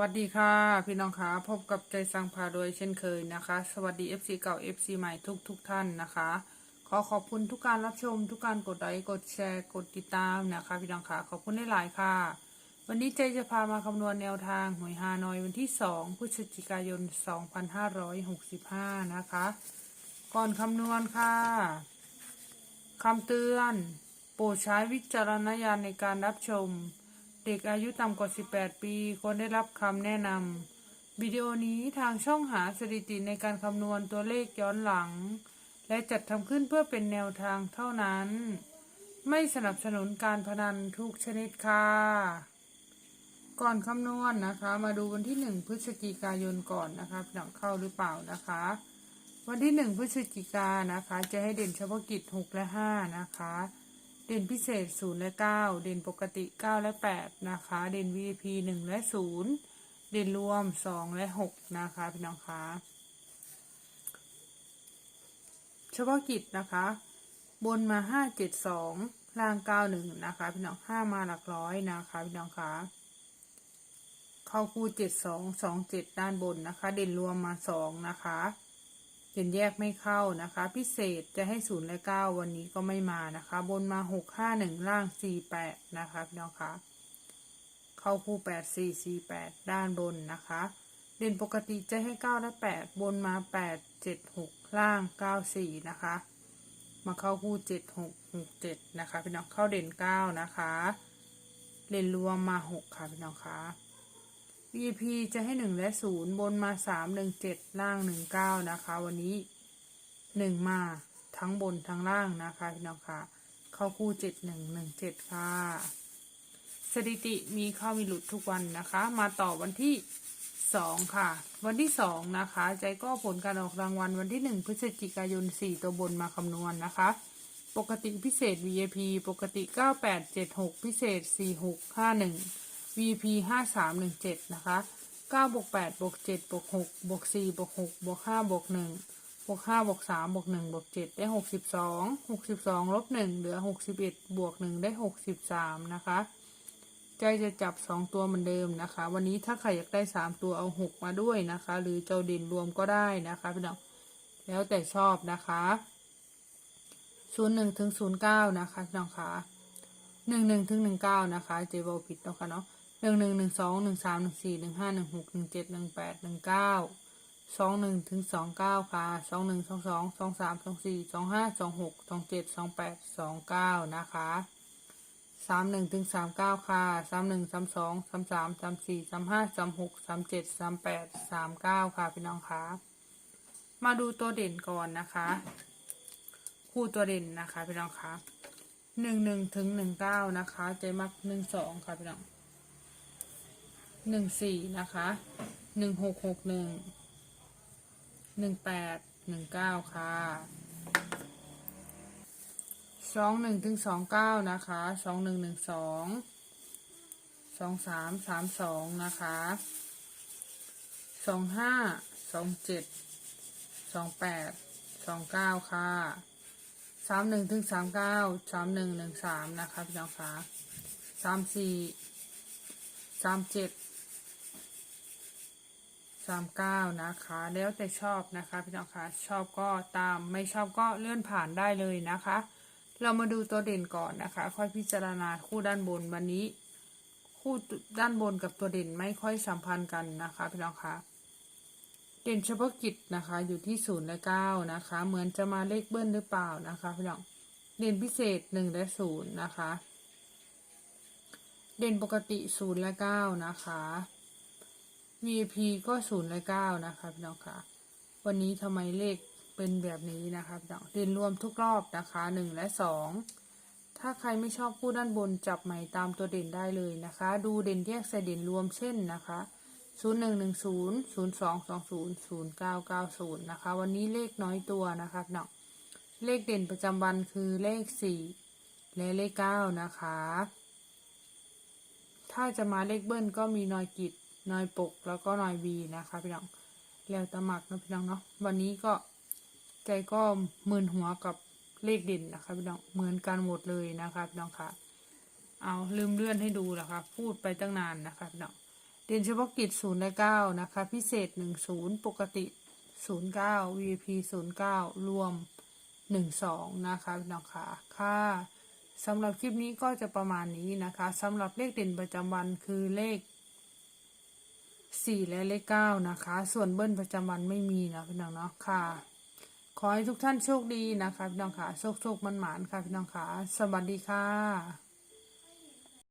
วัสดีค่ะ พี่น้องคะพบกับใจสังพาโดยเช่นเคยนะคะ สวัสดี FC เก่า FC ใหม่ทุกทุกท่านนะคะ ขอขอบคุณทุกการรับชม ทุกการกดไลค์กดแชร์กดติดตามนะคะ พี่น้องคะขอบคุณได้หลายค่ะ วันนี้ใจจะพามาคำนวณแนวทางหวยฮานอยวันที่ 2พฤศจิกายน 2565 นะคะ ก่อนคำนวณค่ะคำเตือน โปรดใช้วิจารณญาณในการรับชม เด็กอายุต่ำกว่า 18 ปีควรได้รับคำแนะนำวิดีโอนี้ทางช่องหาสถิติในการคำนวณตัวเลขย้อนหลัง และจัดทำขึ้นเพื่อเป็นแนวทางเท่านั้น ไม่สนับสนุนการพนันทุกชนิดค่ะ ก่อนคำนวณนะคะ มาดูวันที่ 1 พฤศจิกายนก่อนนะคะหนังเข้าหรือเปล่านะคะ วันที่ 1 พฤศจิกานะคะ จะให้เด่นเฉพาะกิจ 6 และ 5 นะคะ เด่นพิเศษ 0 และ 9 เด่นปกติ 9 และ 8 นะคะ เด่น VIP 1 และ 0 เด่นรวม 2 และ 6 นะคะพี่น้องคะเฉพาะกิจนะคะ บนมา 5 7 2 ล่าง 9 1 นะคะพี่น้อง 5 มาหลักร้อยนะคะพี่น้องคะเข้าคู่ 7 2 2 7 ด้านบนนะคะ เด่นรวมมา 2 นะคะ เด่นแยกไม่เข้านะคะ พิเศษจะให้ศูนย์และเก้าวันนี้ก็ไม่มานะคะ บนมาหกห้าหนึ่งล่างสี่แปดนะคะพี่น้องคะเข้าคู่แปดสี่สี่แปดด้านบนนะคะ เด่นปกติจะให้เก้าและแปดบนมาแปดเจ็ดหกล่างเก้าสี่นะคะ มาเข้าคู่เจ็ดหกหกเจ็ดนะคะพี่น้องเข้าเด่นเก้านะคะ เด่นรวมมาหกค่ะพี่น้องคะ VP จะให้หนึ่งและศูนย์บนมาสามหนึ่งเจ็ดล่างหนึ่งเก้านะคะ วันนี้หนึ่งมาทั้งบนทั้งล่างนะคะพี่น้องค่ะ เข้าคู่เจ็ดหนึ่งหนึ่งเจ็ดค่ะ สถิติมีเข้ามีหลุดทุกวันนะคะ มาต่อวันที่สองค่ะ วันที่สองนะคะ ใจก็ผลการออกรางวัลวันที่หนึ่งพฤศจิกายนสี่ตัวบนมาคำนวณนะคะ ปกติพิเศษ VIP ปกติ 9876 พิเศษ 4651 VP ห้าสามหนึ่งเจ็ดนะคะเก้าบวกแปดบวกเจ็ดบวกหกบวกสี่บวกหกบวกห้าบวกหนึ่งบวกห้าบวกสามบวกหนึ่งบวกเจ็ดได้หกสิบสองหกสิบสองลบหนึ่งเหลือหกสิบเอ็ดบวกหนึ่งได้หกสิบสามนะคะใจจะจับสองตัวเหมือนเดิมนะคะ วันนี้ถ้าใครอยากได้สามตัวเอาหกมาด้วยนะคะ หรือเจ้าเด่นรวมก็ได้นะคะพี่น้องแล้วแต่ชอบนะคะศูนย์หนึ่งถึงศูนย์เก้านะคะพี่น้องคะหนึ่งหนึ่งถึงหนึ่งเก้านะคะ เจบอผิดนะคะเนาะ หนึ่งหนึ่งหนึ่งสองหนึ่งสามหนึ่งสี่หนึ่งห้าหนึ่งหกหนึ่งเจ็ดหนึ่งแปดหนึ่งเก้าสองหนึ่งถึงสองเก้าค่ะสองหนึ่งสองสองสองสามสองสี่สองห้าสองหกสองเจ็ดสองแปดสองเก้านะคะสามหนึ่งถึงสามเก้าค่ะสามหนึ่งสามสองสามสามสามสี่สามห้าสามหกสามเจ็ดสามแปดสามเก้าค่ะพี่น้องคะมาดูตัวเด่นก่อนนะคะ คู่ตัวเด่นนะคะพี่น้องคะหนึ่งหนึ่งถึงหนึ่งเก้านะคะ ใจมักหนึ่งสองค่ะพี่น้อง หนึ่งสี่นะคะหนึ่งหกหกหนึ่งหนึ่งแปดหนึ่งเก้าค่ะสองหนึ่งถึงสองเก้านะคะสองหนึ่งหนึ่งสองสองสามสามสองนะคะสองห้าสองเจ็ดสองแปดสองเก้าค่ะสามหนึ่งถึงสามเก้าสามหนึ่งหนึ่งสามนะคะพี่น้องคะสามสี่สามเจ็ด สามเก้านะคะ แล้วแต่ชอบนะคะพี่น้องคะชอบก็ตามไม่ชอบก็เลื่อนผ่านได้เลยนะคะ เรามาดูตัวเด่นก่อนนะคะ ค่อยพิจารณาคู่ด้านบนวันนี้ คู่ด้านบนกับตัวเด่นไม่ค่อยสัมพันธ์กันนะคะพี่น้องคะเด่นเฉพาะกิจนะคะอยู่ที่ศูนย์และเก้านะคะ เหมือนจะมาเลขเบิ้ลหรือเปล่านะคะพี่น้องเด่นพิเศษหนึ่งและศูนย์นะคะ เด่นปกติศูนย์และเก้านะคะ VIP ก็ศูนย์และเก้านะคะพี่น้องค่ะ วันนี้ทำไมเลขเป็นแบบนี้นะคะพี่น้องเด่นรวมทุกรอบนะคะหนึ่งและสองถ้าใครไม่ชอบคู่ด้านบนจับใหม่ตามตัวเด่นได้เลยนะคะ ดูเด่นแยกใส่เด่นรวมเช่นนะคะศูนย์หนึ่งหนึ่งศูนย์ศูนย์สองสองศูนย์ศูนย์เก้าเก้าศูนย์นะคะ วันนี้เลขน้อยตัวนะคะน้องเลขเด่นประจำวันคือเลขสี่และเลขเก้านะคะ ถ้าจะมาเลขเบิ้ลก็มีนอยกิจ นอยปกแล้วก็นอยบีนะคะพี่น้องแล้วตะหมักนะพี่น้องเนาะวันนี้ก็ใจก็มึนหัวกับเลขเด่นนะคะพี่น้องเหมือนกันหมดเลยนะคะพี่น้องค่ะ เอาลืมเลื่อนให้ดูแล้วค่ะพูดไปตั้งนานนะคะพี่น้องเด่นเฉพาะกิจศูนย์และเก้านะคะ พิเศษหนึ่งศูนย์ปกติศูนย์เก้า VIP ศูนย์เก้ารวมหนึ่งสองนะคะพี่น้องค่ะค่ะสำหรับคลิปนี้ก็จะประมาณนี้นะคะสำหรับเลขเด่นประจำวันคือเลข สี่และเลขเก้านะคะ ส่วนเบิ้ลประจำวันไม่มีนะพี่น้องเนาะค่ะ ขอให้ทุกท่านโชคดีนะคะพี่น้องค่ะ โชคโชคมันหมานค่ะพี่น้องค่ะ สวัสดีค่ะ